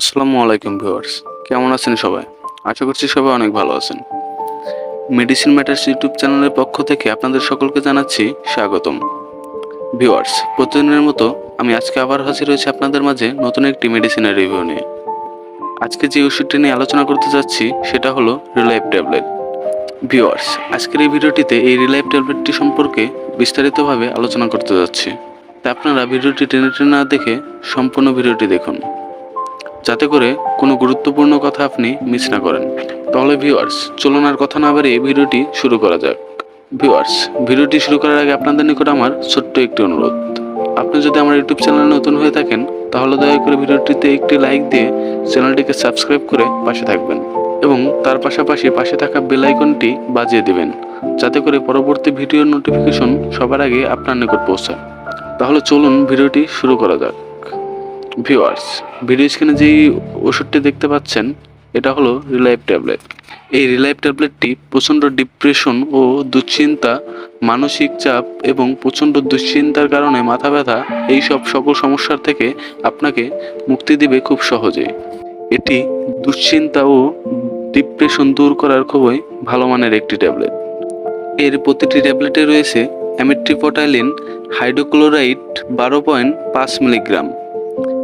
আসসালামু আলাইকুম ভিউয়ার্স। কেমন আছেন সবাই? আশা করছি সবাই অনেক ভালো আছেন। মেডিসিন ম্যাটার্স ইউটিউব চ্যানেলের পক্ষ থেকে আপনাদের সকলকে জানাচ্ছি স্বাগতম। ভিউয়ার্স, প্রতিদিনের মতো আমি আজকে আবার হাজির হয়েছি আপনাদের মাঝে নতুন একটি মেডিসিনের রিভিউ নিয়ে। আজকে যে ওষুধটি নিয়ে আলোচনা করতে যাচ্ছি, সেটা হলো রিলাইভ ট্যাবলেট ভিউয়ার্স, আজকের এই ভিডিওটিতে এই রিলাইভ ট্যাবলেটটি সম্পর্কে বিস্তারিতভাবে আলোচনা করতে যাচ্ছি। তা আপনারা ভিডিওটি টেনে টেনে না দেখে সম্পূর্ণ ভিডিওটি দেখুন। যাতে করে কোনো গুরুত্বপূর্ণ কথা আপনি মিস না করেন। তাহলে ভিউয়ার্স চলুন আর কথা না বাড়িয়ে ভিডিওটি শুরু করা যাক। ভিউয়ার্স ভিডিওটি শুরু করার আগে আপনাদের নিকট আমার ছোট্ট একটি অনুরোধ। আপনি যদি আমার ইউটিউব চ্যানেলে নতুন হয়ে থাকেন, তাহলে দয়া করে ভিডিওটিতে একটি লাইক দিয়ে চ্যানেলটিকে সাবস্ক্রাইব করে পাশে থাকবেন এবং তার পাশাপাশি পাশে থাকা বেল আইকনটি বাজিয়ে দেবেন, যাতে করে পরবর্তী ভিডিওর নোটিফিকেশন সবার আগে আপনার নিকট পৌঁছায়। তাহলে চলুন ভিডিওটি শুরু করা যাক। ভিউয়ার্স ভিডিও স্ক্রিনে যেই ওষুধটি দেখতে পাচ্ছেন, এটা হলো রিলাইভ ট্যাবলেট এই রিলাইভ ট্যাবলেটটি প্রচণ্ড ডিপ্রেশন ও দুশ্চিন্তা, মানসিক চাপ এবং প্রচণ্ড দুশ্চিন্তার কারণে মাথা ব্যথা এই সব সকল সমস্যার থেকে আপনাকে মুক্তি দিবে খুব সহজেই। এটি দুশ্চিন্তা ও ডিপ্রেশন দূর করার খুবই ভালো মানের একটি ট্যাবলেট এর প্রতিটি ট্যাবলেটে রয়েছে অ্যামেট্রিপোটাইলিন হাইড্রোক্লোরাইড বারো পয়েন্ট পাঁচ মিলিগ্রাম।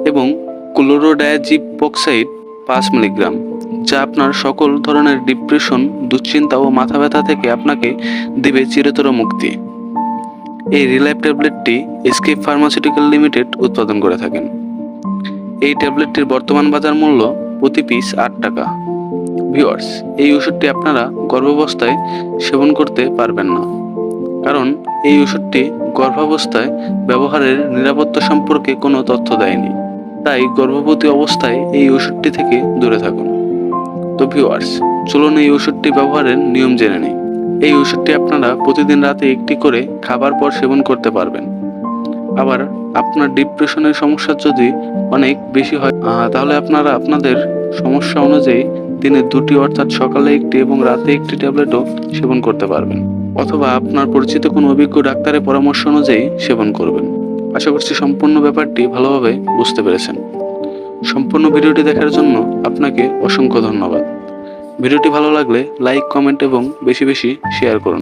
এবং ক্লোরোডায়াজিপক্সাইড পাঁচ মিলিগ্রাম, যা আপনার সকল ধরনের ডিপ্রেশন, দুশ্চিন্তা ও মাথা ব্যথা থেকে আপনাকে দেবে চিরতর মুক্তি। এই রিলাইভ ট্যাবলেটটি এসকেপ ফার্মাসিউটিক্যাল লিমিটেড উৎপাদন করে থাকেন। এই ট্যাবলেটটির বর্তমান বাজার মূল্য প্রতি পিস আট টাকা। ভিওয়ার্স এই ওষুধটি আপনারা গর্ভাবস্থায় সেবন করতে পারবেন না। কারণ এই ওষুধটি গর্ভাবস্থায় ব্যবহারের নিরাপত্তা সম্পর্কে কোনো তথ্য দেয়নি। তাই গর্ভবতী অবস্থায় এই ওষুধটি থেকে দূরে থাকুন। তো ভিউয়ার্স চলুন এই ওষুধটি ব্যবহারের নিয়ম জেনে নিই। এই ওষুধটি আপনারা প্রতিদিন রাতে একটি করে খাবার পর সেবন করতে পারবেন। আবার আপনার ডিপ্রেশনের সমস্যা যদি অনেক বেশি হয় তাহলে আপনারা আপনাদের সমস্যা অনুযায়ী দিনে দুটি অর্থাৎ সকালে একটি এবং রাতে একটি ট্যাবলেটও সেবন করতে পারবেন। অথবা আপনার পরিচিত কোনো অভিজ্ঞ ডাক্তারের পরামর্শ অনুযায়ী সেবন করবেন। আশা করছি সম্পূর্ণ ব্যাপারটি ভালোভাবে বুঝতে পেরেছেন। সম্পূর্ণ ভিডিওটি দেখার জন্য আপনাকে অসংখ্য ধন্যবাদ। ভিডিওটি ভালো লাগলে লাইক, কমেন্ট এবং বেশি বেশি শেয়ার করুন।